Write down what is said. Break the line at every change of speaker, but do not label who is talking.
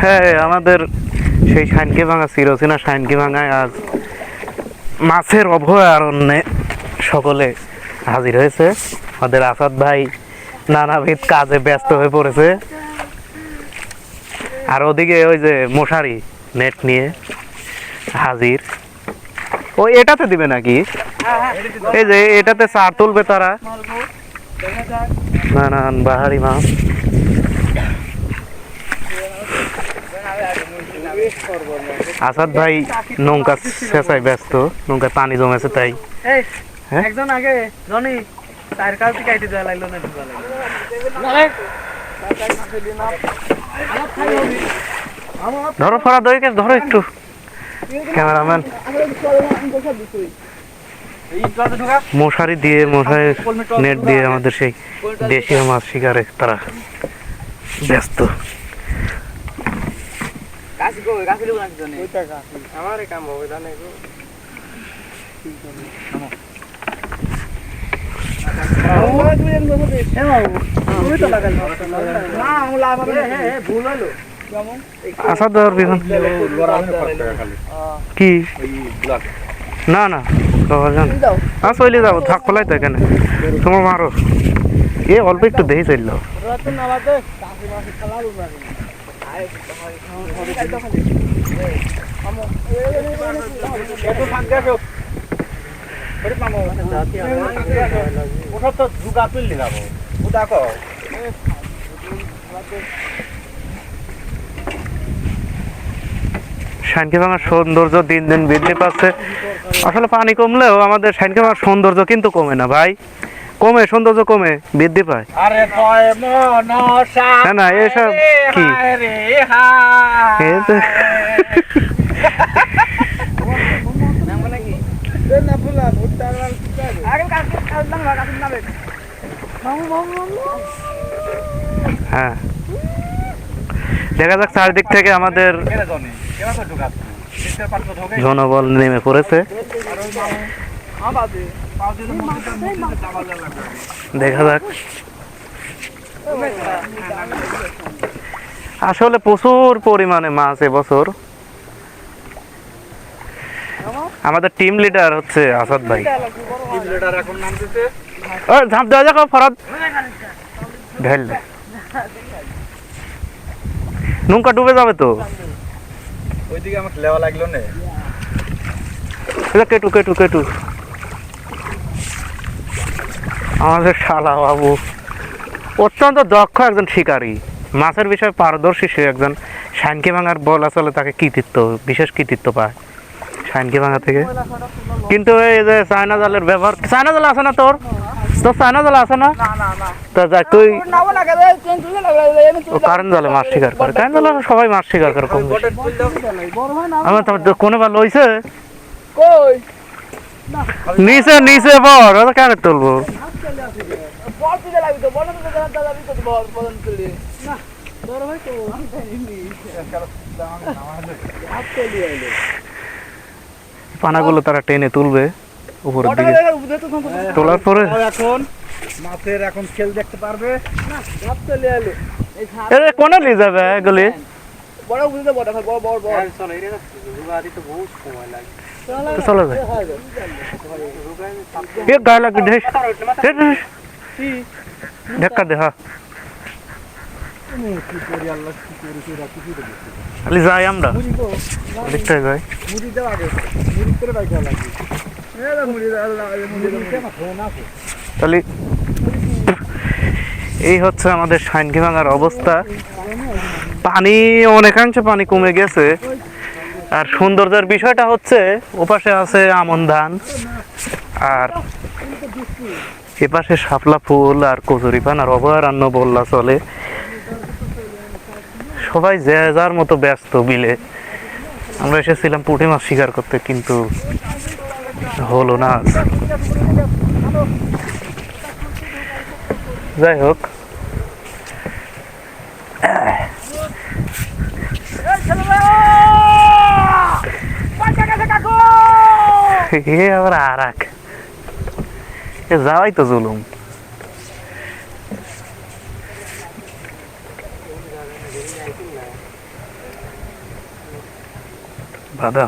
হ্যাঁ আমাদের সেই শাইনকে ভাঙা চিরচেনা শাইনকে ভাঙায় আজ মাছের অভয়ারণ্যে সকলে হাজির হয়েছে। আমাদের আসাদ ভাই নানাবিধ কাজে ব্যস্ত হয়ে পড়েছে। আর ওদিকে ওই যে মশারি নেট নিয়ে হাজির। ও, এটাতে দিবে নাকি? এই যে, এটাতে চার তুলবে তারা। নানান বাহারি মাছ আসাদ ভাই নৌকা শেষায় ব্যস্ত নৌকা পানি জমেছে তাই। হ্যাঁ?
একজন আগে জনি তার কাছ থেকে কাইতে দেওয়া লাগল না লাগল।
ধরো ফরা দইকে ধরো একটু। ক্যামেরাম্যান। মশারি দিয়ে মশারি নেট দিয়ে আমাদের সেই দেশীয় মাছ শিকারে তারা ব্যস্ত।
কাশি কই কাশি লোক নাকি জনি আমার কাম হবে জানে গো।
আসাদ দেওয়ার বিমান কি? না না হ্যাঁ চলে যাব থাক ফলাই তো এখানে। তোমার মারো। এ অল্প একটু দেখি চলল। শানকে ভাঙার সৌন্দর্য দিন দিন বৃদ্ধি পাচ্ছে। আসলে পানি কমলেও আমাদের শানকে ভাঙার সৌন্দর্য কিন্তু কমে না, ভাই। কমে সৌন্দর্য কমে বৃদ্ধি পায়।
আরে
না না এসব কি? হ্যাঁ। দেখা যাক চারিদিক থেকে আমাদের জনবল নেমে পড়েছে। দেখা যাক। আসলে প্রচুর পরিমাণে মাছ এবছর। আমাদের টিম লিডার হচ্ছে আসাদ ভাই। ঝাঁপ দেওয়া যাক ফরাদ। নৌকা ডুবে যাবে তো।
ওইদিকে আমাকে লেওয়া লাগল না।
কেটু কেটু কেটু। আমাদের শালা বাবু। অত্যন্ত দক্ষ একজন শিকারী। মাছের বিষয়ে পারদর্শী সে একজন। শাইনকে ভাঙার বলা চলে তাকে কৃতিত্ব বিশেষ কৃতিত্ব পায়। শাইনকে ভাঙা থেকে। কিন্তু এই যে চায়না জালের ব্যবহার চায়না জাল আছে না তোর? তোর চায়না জাল আছে না? তা যাক তুই ও কারেন্ট জালে মাছ শিকার করে। কারেন্ট জালে সবাই মাছ শিকার করে কম আমার তো কোনে ভালো হয়েছে
কই?
নিচে নিচে পর ওটা কেন তুলবো?
বল বল বল বল
পানাগুলো তারা টেনে তুলবে উপরের দিকে। তোলার পরে?
এখন মাছের এখন খেল দেখতে পারবে।
কোনে নিয়ে যাবে এগুলি?
বড় বুঝতে বড় ভাই বড় বড় বড়। চলে রে রুগাদি তো বহুত সময় লাগে।
তো চলে। যায় এ গায়ে লাগে ঢেস ঢেস, ঢেস। ধাক্কা দে হ্যাঁ। খালি যাই আমরা। দেখতে যাই।
মুড়ি দাও আগে মুড়ি করে বাইক লাগবে এ মুড়ি দাও মুড়ি দাও ফোন আছে
তাহলে এই হচ্ছে আমাদের সাইনকি ভাঙার অবস্থা। পানি, অনেকাংশে পানি কমে গেছে। আর সৌন্দর্যের বিষয়টা হচ্ছে, ওপাশে আছে আমন ধান, আর এপাশে শাপলা ফুল আর কচুরি পান, আর অভয়ারণ্য বললা চলে। সবাই যে যার মতো ব্যস্ত বিলে। আমরা এসেছিলাম পুঁটি মাছ শিকার করতে, কিন্তু হলো না যাই হোক এ আবার আরাক। এ যাওয়াই তো জুলুম। বাধা